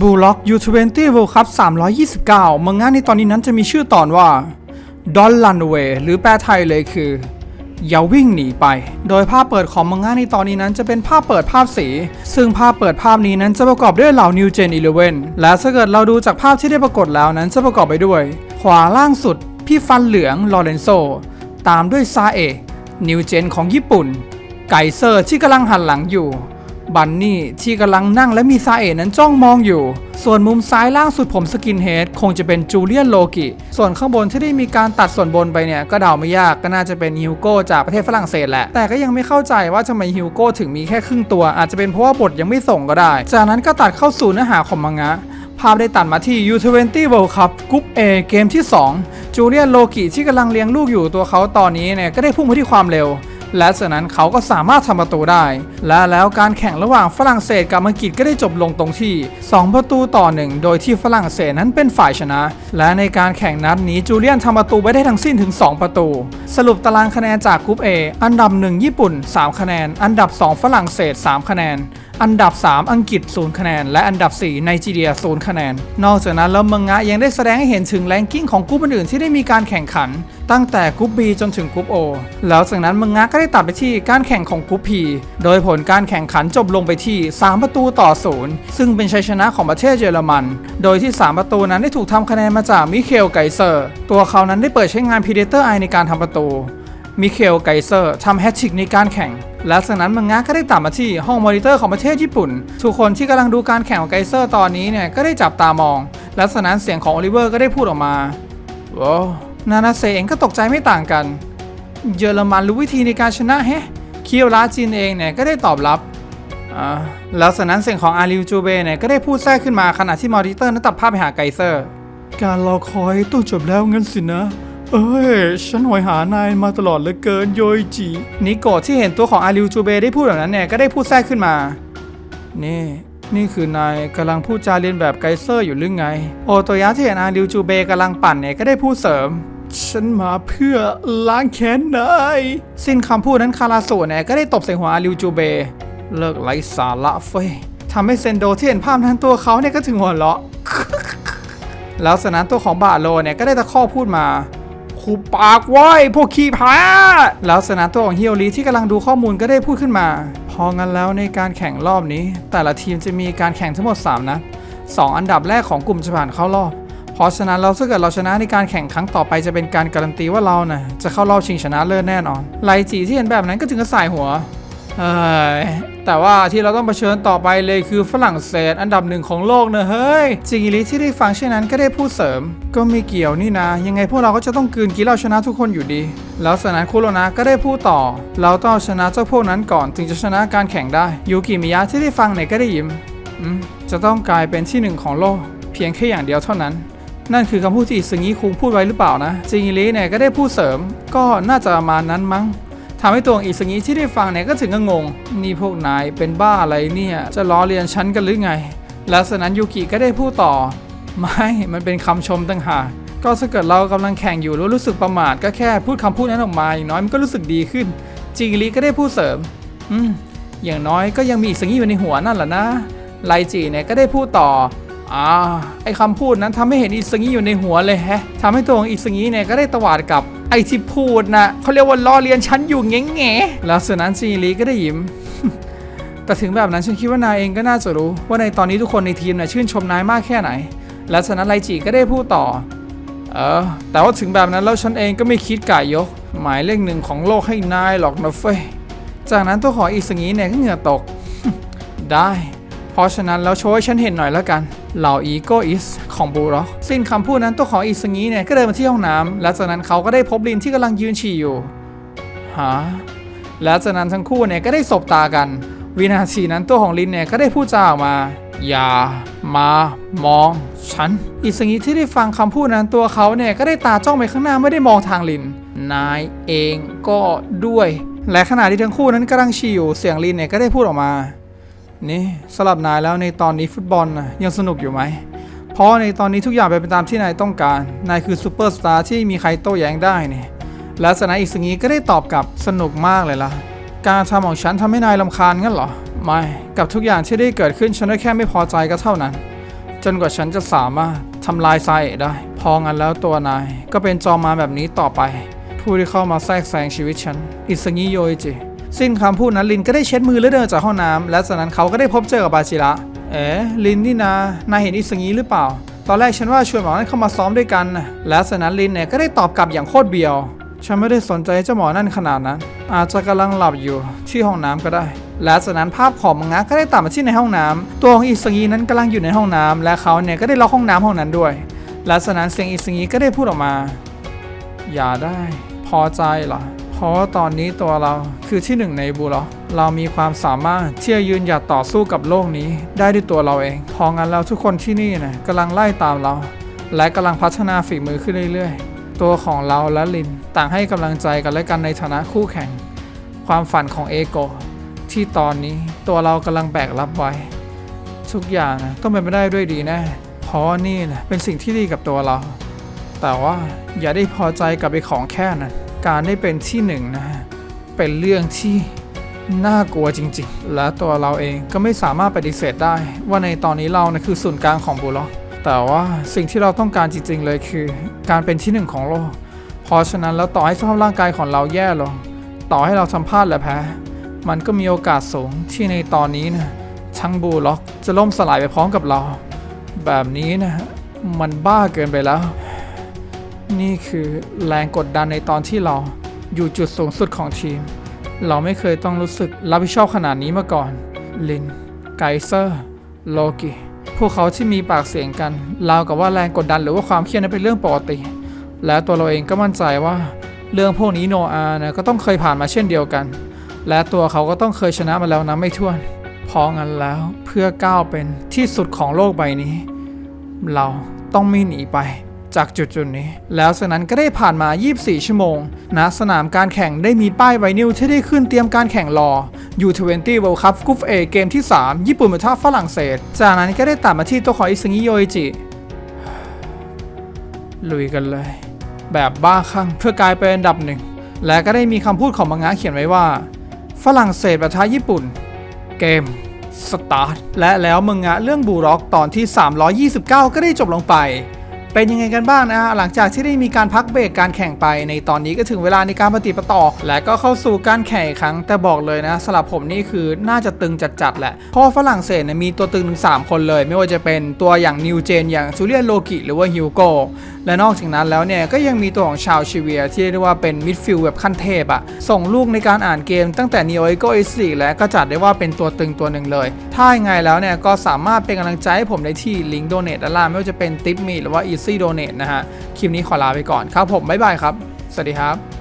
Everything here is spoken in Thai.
บูล็อก U20 World Cup 329 มังงะในตอนนี้นั้นจะมีชื่อตอนว่า Don't Run Away หรือแปลไทยเลยคือ อย่าวิ่งหนีไป โดยภาพเปิดของมังงะในตอนนี้นั้นจะเป็นภาพเปิดภาพสี ซึ่งภาพเปิดภาพนี้นั้นจะประกอบด้วยเหล่า New Gen 11 และถ้าเกิดเราดูจากภาพที่ได้ปรากฏแล้วนั้นจะประกอบไปด้วย ขวาล่างสุด พี่ฟันเหลืองลอเรนโซ ตามด้วยซาเอะ New Gen ของญี่ปุ่น ไกเซอร์ที่กำลังหันหลังอยู่ บันนี่ที่กำลังนั่งและมีซาเอะนั้นจ้องมองอยู่ ส่วนมุมซ้ายล่างสุดผมสกินเฮดคงจะเป็นจูเลียนโลกิ ส่วนข้างบนที่ได้มีการตัดส่วนบนไปเนี่ย ก็เดาไม่ยากก็น่าจะเป็นฮิวโก้จากประเทศฝรั่งเศสแหละ แต่ก็ยังไม่เข้าใจว่าทำไมฮิวโก้ถึงมีแค่ครึ่งตัว อาจจะเป็นเพราะว่าบทยังไม่ส่งก็ได้ จากนั้นก็ตัดเข้าสู่เนื้อหาของมังงะภาพได้ตัดมาที่ U20 World Cup กรุ๊ป A เกมที่ 2 จูเลียนโลกิที่กำลังเลี้ยงลูกอยู่ตัวเขาตอนนี้เนี่ยก็ได้พุ่งไปที่ความเร็ว และจากนั้นเขาก็สามารถทำประตูได้ และแล้วการแข่งระหว่างฝรั่งเศสกับอังกฤษก็ได้จบลงตรงที่ 2 ประตูต่อ 1 โดยที่ฝรั่งเศสนั้นเป็นฝ่ายชนะ และในการแข่งนัดนี้จูเลียนทำประตูไปได้ทั้งสิ้นถึง 2 ประตู สรุปตารางคะแนนจากกรุ๊ป A อันดับ 1 ญี่ปุ่น 3 คะแนน อันดับ 2 ฝรั่งเศส 3 คะแนน อันดับ 3 อังกฤษ0คะแนน และอันดับ4ไนจีเรีย0คะแนน นอกจากนั้นแล้วมังงะยังได้แสดงให้เห็นถึงแรงกิ้งของกรุ๊ปอื่นที่ได้มีการแข่งขัน ตั้งแต่กรุ๊ป B จนถึงกรุ๊ป O แล้วจากนั้นมังงะก็ได้ตัดไปที่การแข่งของกรุ๊ป P โดยผลการแข่งขันจบลงไปที่ 3 ประตูต่อ 0 ซึ่งเป็นชัยชนะของประเทศเยอรมัน โดยที่ 3 ประตูนั้นได้ถูกทำคะแนนมาจากมิเคลไกเซอร์ ตัวเขานั้นได้เปิดใช้งาน Predator Eye ในการทำประตูมิเคลไกเซอร์ทำแฮตทริกในการแข่ง และจากนั้นมังงะก็ได้ตามมาที่ห้องมอนิเตอร์ของประเทศญี่ปุ่น ทุกคนที่กำลังดูการแข่งของไกเซอร์ตอนนี้เนี่ยก็ได้จับตามอง และจากนั้นเสียงของโอลิเวอร์ก็ได้พูดออกมาว้าวนานาเซเองก็ตกใจไม่ต่างกัน เยอรมันรู้วิธีในการชนะแฮะเคียวราจินเองเนี่ยก็ได้ตอบรับอ่าแล้วจากนั้นเสียงของอาริวจูเบเนี่ยก็ได้พูดแทรกขึ้นมาขณะที่มอนิเตอร์นั้นตัดภาพไปหาไกเซอร์ การรอคอยต้องจบแล้วงั้นสินะ เอ้ย ฉันหอยหานายมาตลอดเหลือเกินโยอิจินิโกะที่เห็นตัวของอาริวจูเบได้พูดแบบนั้นเนี่ยก็ได้พูดแทรกขึ้นมา นี่ นี่คือนายกำลังพูดจาเรียนแบบไกเซอร์อยู่หรือไง โอโตยะที่เห็นอาริวจูเบกำลังปั่นเนี่ยก็ได้พูดเสริม ฉันมาเพื่อล้างแค้นนายสิ้นคำพูดนั้นคาราโซเนี่ยก็ได้ตบใส่หัวอาริวจูเบ เลิกไร้สาระเฟ้ยทำให้เซนโดที่เห็นภาพทั้งตัวเขาเนี่ยก็ถึงหัวเราะแล้วสนั้นตัวของบาโลเนี่ยก็ได้ตะคอกพูดมาุบปากไว้พวกขี้ผาสแล้วสนามตัวของฮิโอริที่กำลังดูข้อมูลก็ได้พูดขึ้นมา พองั้นแล้วในการแข่งรอบนี้ แต่ละทีมจะมีการแข่งทั้งหมด 3นะสองอันดับแรกของกลุ่มจะผ่านเข้ารอบเพราะฉะนั้นเราถ้าเกิดเราชนะในการแข่งครั้งต่อไปจะเป็นการการันตีว่าเรานะ่ะจะเข้ารอบชิงชนะเลิศแน่นอนไลจีที่เห็นแบบนั้นก็ถึงกับสายหัว แต่ว่าที่เราต้องเผชิญต่อไปเลยคือฝรั่งเศสอันดับหนึ่งของโลกเนอะเฮ้ยจิงอิลิที่ได้ฟังเช่นนั้นก็ได้พูดเสริม ก็ไม่เกี่ยวนี่นะ ยังไงพวกเราก็จะต้องกืนกินเราชนะทุกคนอยู่ดี แล้วสนั้นคุโรนะก็ได้พูดต่อ เราต้องชนะเจ้าพวกนั้นก่อนถึงจะชนะการแข่งได้ยูกิมิยะที่ได้ฟังเนี่ยก็ได้ยิ้มจะต้องกลายเป็นที่หนึ่งของโลก เพียงแค่อย่างเดียวเท่านั้นนั่นคือคำพูดที่อิซึงิคุงพูดไว้หรือเปล่านะจิงอิลิเนี่ยก็ได้พูดเสริม ก็น่าจะประมาณนั้นมั้ง ทำให้ตัวของอิซึงิที่ได้ฟังเนี่ยก็ถึงกับงง นี่พวกนายเป็นบ้าอะไรเนี่ย จะล้อเลียนฉันกันหรือไง แล้วสนั้นยูกิก็ได้พูดต่อ ไม่ มันเป็นคำชมต่างหากก็ถ้าเกิดเรากำลังแข่งอยู่แล้วรู้สึกประมาทก็แค่พูดคำพูดนั้นออกมาอย่างน้อยมันก็รู้สึกดีขึ้นจิงอิริก็ได้พูดเสริม อืมอย่างน้อยก็ยังมีอิซึงิอยู่ในหัวนั่นแหละนะไลจิเนี่ยก็ได้พูดต่อ อ่าไอคำพูดนั้นทำให้เห็นอิซึงิอยู่ในหัวเลยแฮะทำให้ตัวของอิซึงิเนี่ยก็ได้ตวาดกับไอที่พูดนะเขาเรียกว่าล้อเลียนฉันอยู่แง่แง่แล้วส่วนนั้นจีรีก็ได้ยิ้มแต่ถึงแบบนั้นฉันคิดว่านายเองก็น่าจะรู้ ว่าในตอนนี้ทุกคนในทีมน่ะชื่นชมนายมากแค่ไหน และฉะนั้นไลจิก็ได้พูดต่อ เออ แต่ว่าถึงแบบนั้นแล้วฉันเองก็ไม่คิดก่ายยก หมายเลขหนึ่งของโลกให้นายหรอกนะเฟ้ย จากนั้นตัวของอิสงีเนี่ยก็เหงื่อตก ได้ ราะฉะนั้นแล้วโชว์ให้ฉันเห็นหน่อยแล้วกัน เหล่าอีโกอิสของบูร็อกสิ้นคำพูดนั้นตัวของอิสงีเนี่ยก็เดินมาที่ห้องน้ำและจากนั้นเขาก็ได้พบลินที่กำลังยืนฉี่อยู่ฮะและจากนั้นทั้งคู่เนี่ยก็ได้สบตากัน วินาทีนั้นตัวของลินเนี่ยก็ได้พูดจาออกมา อย่ามามองฉันอิสงีที่ได้ฟังคำพูดนั้นตัวเขาเนี่ยก็ได้ตาจ้องไปข้างหน้าไม่ได้มองทางลิน นายเองก็ด้วย และขณะที่ทั้งคู่นั้นกำลังฉี่อยู่เสียงลินเนี่ยก็ได้พูดออกมา นี่สำหรับนายแล้วในตอนนี้ฟุตบอลนะยังสนุกอยู่ไหม เพราะในตอนนี้ทุกอย่างเป็นไปตามที่นายต้องการ นายคือซูเปอร์สตาร์ที่มีใครโต้แย้งได้เนี่ยและสนายอิสงีก็ได้ตอบกลับสนุกมากเลยล่ะ การทำของฉันทำให้นายลำคาญงั้นเหรอ ไม่ กับทุกอย่างที่ได้เกิดขึ้นฉันได้แค่ไม่พอใจก็เท่านั้น จนกว่าฉันจะสามารถทำลายไซเอได้ พองั้นแล้วตัวนายก็เป็นจอมมาแบบนี้ต่อไป ผู้ที่เข้ามาแทรกแซงชีวิตฉัน อิสงิโยจิ สิ้นคำพูดนั้นลินก็ได้เช็ดมือและเดินจากห้องน้ำและจากนั้นเขาก็ได้พบเจอกับบาจิระ เอ๋ลินนี่นานายเห็นอิสงิหรือเปล่า ตอนแรกฉันว่าชวนหมอนั่นเข้ามาซ้อมด้วยกันนะและจากนั้นลินเนี่ยก็ได้ตอบกลับอย่างโคตรเบียว ฉันไม่ได้สนใจเจ้าหมอนั่นขนาดนั้น อาจจะกำลังหลับอยู่ที่ห้องน้ำก็ได้ และจากนั้นภาพของมังงะก็ได้ตัดมาที่ในห้องน้ำตัวของอิสงีนั้นกำลังอยู่ในห้องน้ำและเขาเนี่ยก็ได้ล็อกห้องน้ำห้องนั้นด้วย และจากนั้นเสียงอิสงีก็ได้พูดออกมา อย่าได้ พอใจเหรอ เพราะว่าตอนนี้ตัวเราคือที่หนึ่งในบูลเรามีความสามารถที่จะยืนหยัดต่อสู้กับโลกนี้ ได้ด้วยตัวเราเอง พองั้นแล้วทุกคนที่นี่นะกำลังไล่ตามเรา และกำลังพัฒนาฝีมือขึ้นเรื่อยๆ ตัวของเราและลินต่างให้กำลังใจกันและกันในฐานะคู่แข่ง ความฝันของเอโกที่ตอนนี้ตัวเรากำลังแบกรับไว้ ทุกอย่างนะต้องเป็นไปได้ด้วยดีแน่เพราะว่านี่นะเป็นสิ่งที่ดีกับตัวเรา แต่ว่าอย่าได้พอใจกับไอ้ของแค่นั้น การได้เป็นที่หนึ่งนะเป็นเรื่องที่น่ากลัวจริงๆ และตัวเราเองก็ไม่สามารถปฏิเสธได้ ว่าในตอนนี้เรานะคือศูนย์กลางของบุล็อกแต่ว่าสิ่งที่เราต้องการจริงๆเลยคือ การเป็นที่หนึ่งของโลก เพราะฉะนั้นแล้วต่อให้สภาพร่างกายของเราแย่ลง ต่อให้เราทำพลาดและแพ้ มันก็มีโอกาสสูงที่ในตอนนี้นะทั้งบูล็อกจะล่มสลายไปพร้อมกับเรา แบบนี้นะมันบ้าเกินไปแล้ว นี่คือแรงกดดันในตอนที่เราอยู่จุดสูงสุดของทีม เราไม่เคยต้องรู้สึกรับผิดชอบขนาดนี้มาก่อน ลิน ไกเซอร์ โลกิ พวกเขาที่มีปากเสียงกันราวกับว่าแรงกดดันหรือว่าความเครียดนั้นเป็นเรื่องปกติ และตัวเราเองก็มั่นใจว่า เรื่องพวกนี้โนอาห์นะก็ต้องเคยผ่านมาเช่นเดียวกัน และตัวเขาก็ต้องเคยชนะมาแล้วนะไม่ถ้วนพราะงั้นแล้วเพื่อก้าวเป็นที่สุดของโลกใบนี้ เราต้องไม่หนีไป จากจุดจุดนี้ แล้วจากนั้นก็ได้ผ่านมา 24 ชั่วโมงณสนามการแข่งได้มีป้ายไวนิลที่ได้ขึ้นเตรียมการแข่งรอ U20 World Cup Group A เกมที่ 3 ญี่ปุ่นมาท่าฝรั่งเศส จากนั้นก็ได้ตัดมาที่ตัวของอิซึงิโยอิจิลุยกันเลย แบบบ้าคลั่งเพื่อกลายเป็นอันดับหนึ่ง และก็ได้มีคำพูดของมังงะเขียนไว้ว่า ฝรั่งเศสปะทะญี่ปุ่น เกมสตาร์ทและแล้วมึงอะเรื่องบูร็อกตอนที่ 329 ก็ได้จบลงไป เป็นยังไงกันบ้างนะฮะหลังจากที่ได้มีการพักเบรกการแข่งไป ในตอนนี้ก็ถึงเวลาในการปฏิปต่อ และก็เข้าสู่การแข่งอีกครั้ง แต่บอกเลยนะสำหรับผมนี่คือน่าจะตึงจัดๆแหละเพราะฝรั่งเศสเนี่ยมีตัวตึงถึง3คนเลย ไม่ว่าจะเป็นตัวอย่างนิวเจนอย่างซูเลียนโลกิหรือว่าฮิวโกและนอกจากนั้นแล้วเนี่ยก็ยังมีตัวของชาวชิเวียที่เรียกว่าเป็นมิดฟิลด์แบบขั้นเทพอะส่งลูกในการอ่านเกมตั้งแต่ Neo Ego S 4และก็จัดได้ว่าเป็นตัวตึงตัวหนึ่งเลย ถ้ายังไงแล้วเนี่ยก็สามารถเป็นกำลังใจให้ผมได้ที่ลิงก์โดเนทด้านล่างไม่ว่าจะเป็น Tip Me หรือว่า Easy Donate นะฮะ คลิปนี้ขอลาไปก่อนครับผม บ๊ายบายครับ สวัสดีครับ